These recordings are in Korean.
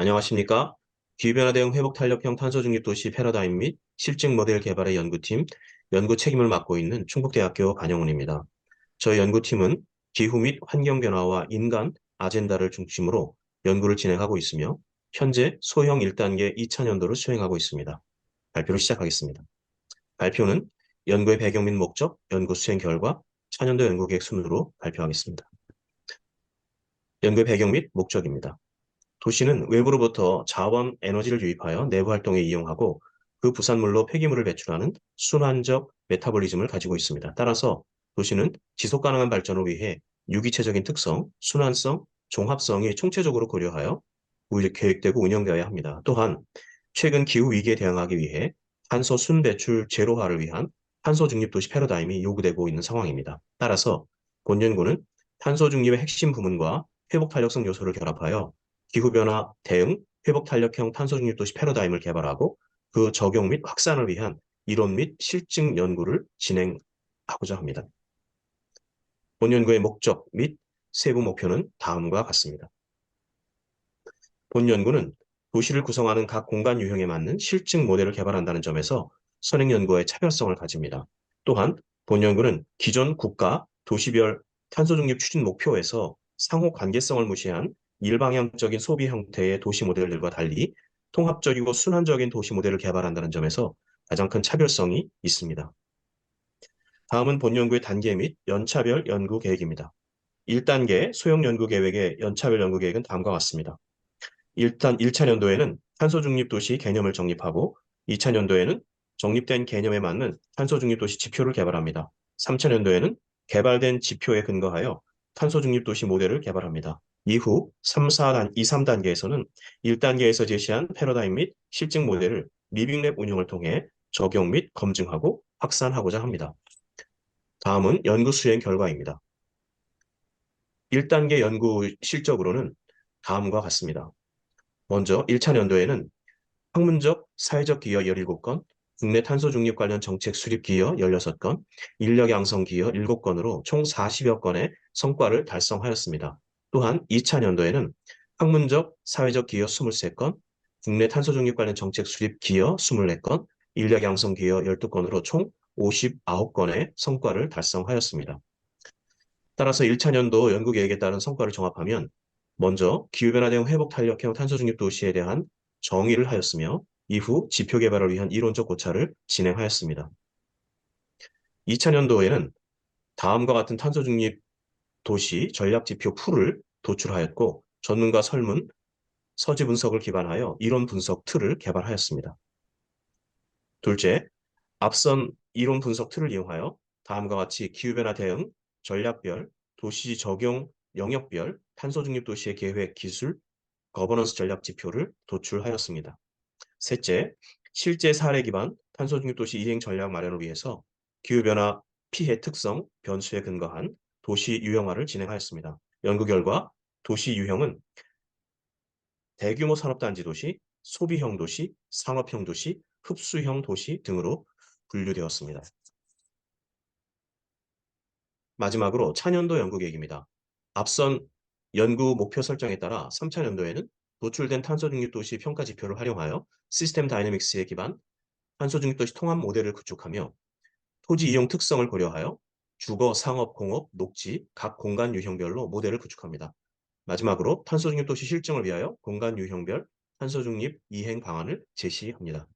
안녕하십니까? 기후변화 대응 회복 탄력형 탄소 중립 도시 패러다임 및 실증 모델 개발의 연구팀 연구 책임을 맡고 있는 충북대학교 반영훈입니다. 저희 연구팀은 기후 및 환경 변화와 인간 아젠다를 중심으로 연구를 진행하고 있으며 현재 소형 1단계 2차년도를 수행하고 있습니다. 발표를 시작하겠습니다. 발표는 연구의 배경 및 목적, 연구 수행 결과, 차년도 연구계획 순으로 발표하겠습니다. 연구의 배경 및 목적입니다. 도시는 외부로부터 자원, 에너지를 유입하여 내부 활동에 이용하고 그 부산물로 폐기물을 배출하는 순환적 메타볼리즘을 가지고 있습니다. 따라서 도시는 지속 가능한 발전을 위해 유기체적인 특성, 순환성, 종합성이 총체적으로 고려하여 계획되고 운영되어야 합니다. 또한 최근 기후 위기에 대응하기 위해 탄소 순배출 제로화를 위한 탄소 중립 도시 패러다임이 요구되고 있는 상황입니다. 따라서 본 연구는 탄소 중립의 핵심 부문과 회복 탄력성 요소를 결합하여 기후변화 대응, 회복 탄력형 탄소 중립 도시 패러다임을 개발하고 그 적용 및 확산을 위한 이론 및 실증 연구를 진행하고자 합니다. 본 연구의 목적 및 세부 목표는 다음과 같습니다. 본 연구는 도시를 구성하는 각 공간 유형에 맞는 실증 모델을 개발한다는 점에서 선행 연구의 차별성을 가집니다. 또한 본 연구는 기존 국가, 도시별 탄소 중립 추진 목표에서 상호 관계성을 무시한 일방향적인 소비 형태의 도시 모델들과 달리 통합적이고 순환적인 도시 모델을 개발한다는 점에서 가장 큰 차별성이 있습니다. 다음은 본 연구의 단계 및 연차별 연구 계획입니다. 1단계 소형 연구 계획의 연차별 연구 계획은 다음과 같습니다. 일단 1차 년도에는 탄소 중립 도시 개념을 정립하고 2차 년도에는 정립된 개념에 맞는 탄소 중립 도시 지표를 개발합니다. 3차 년도에는 개발된 지표에 근거하여 탄소 중립 도시 모델을 개발합니다. 이후 3, 4단, 2, 3단계에서는 1단계에서 제시한 패러다임 및 실증 모델을 리빙랩 운영을 통해 적용 및 검증하고 확산하고자 합니다. 다음은 연구 수행 결과입니다. 1단계 연구 실적으로는 다음과 같습니다. 먼저 1차 년도에는 학문적, 사회적 기여 17건, 국내 탄소 중립 관련 정책 수립 기여 16건, 인력 양성 기여 7건으로 총 40여 건의 성과를 달성하였습니다. 또한 2차 년도에는 학문적, 사회적 기여 23건, 국내 탄소 중립 관련 정책 수립 기여 24건, 인력 양성 기여 12건으로 총 59건의 성과를 달성하였습니다. 따라서 1차 년도 연구 계획에 따른 성과를 종합하면 먼저 기후변화 대응 회복 탄력형 탄소 중립 도시에 대한 정의를 하였으며 이후 지표 개발을 위한 이론적 고찰을 진행하였습니다. 2차 년도에는 다음과 같은 탄소 중립 도시 전략지표 풀을 도출하였고 전문가 설문, 서지 분석을 기반하여 이론 분석 틀을 개발하였습니다. 둘째, 앞선 이론 분석 틀을 이용하여 다음과 같이 기후변화 대응, 전략별, 도시 적용 영역별, 탄소 중립 도시의 계획, 기술, 거버넌스 전략 지표를 도출하였습니다. 셋째, 실제 사례 기반 탄소 중립 도시 이행 전략 마련을 위해서 기후변화 피해 특성, 변수에 근거한 도시 유형화를 진행하였습니다. 연구 결과 도시 유형은 대규모 산업단지 도시, 소비형 도시, 상업형 도시, 흡수형 도시 등으로 분류되었습니다. 마지막으로 차년도 연구 계획입니다. 앞선 연구 목표 설정에 따라 3차 년도에는 노출된 탄소 중립 도시 평가 지표를 활용하여 시스템 다이내믹스에 기반 탄소 중립 도시 통합 모델을 구축하며 토지 이용 특성을 고려하여 주거, 상업, 공업, 녹지 각 공간 유형별로 모델을 구축합니다. 마지막으로 탄소 중립 도시 실증을 위하여 공간 유형별 탄소 중립 이행 방안을 제시합니다.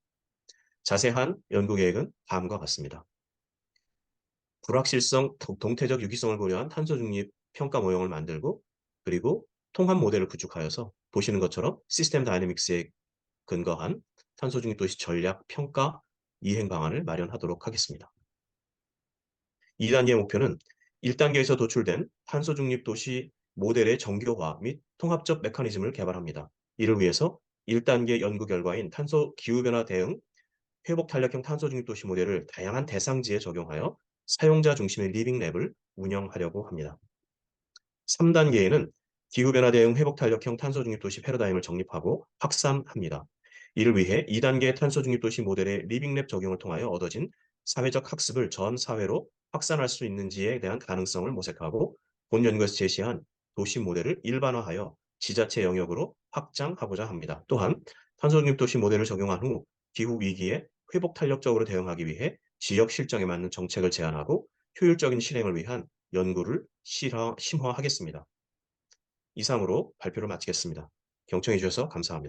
자세한 연구 계획은 다음과 같습니다. 불확실성, 동태적 유기성을 고려한 탄소 중립 평가 모형을 만들고 그리고 통합 모델을 구축하여서 보시는 것처럼 시스템 다이내믹스에 근거한 탄소 중립 도시 전략 평가 이행 방안을 마련하도록 하겠습니다. 2단계 목표는 1단계에서 도출된 탄소 중립 도시 모델의 정교화 및 통합적 메커니즘을 개발합니다. 이를 위해서 1단계 연구 결과인 탄소 기후변화 대응 회복 탄력형 탄소 중립 도시 모델을 다양한 대상지에 적용하여 사용자 중심의 리빙랩을 운영하려고 합니다. 3단계에는 기후변화 대응 회복 탄력형 탄소 중립 도시 패러다임을 정립하고 확산합니다. 이를 위해 2단계 탄소 중립 도시 모델의 리빙랩 적용을 통하여 얻어진 사회적 학습을 전 사회로 확산할 수 있는지에 대한 가능성을 모색하고 본 연구에서 제시한 도시 모델을 일반화하여 지자체 영역으로 확장하고자 합니다. 또한 탄소중립 도시 모델을 적용한 후 기후 위기에 회복 탄력적으로 대응하기 위해 지역 실정에 맞는 정책을 제안하고 효율적인 실행을 위한 연구를 실화, 심화하겠습니다. 이상으로 발표를 마치겠습니다. 경청해 주셔서 감사합니다.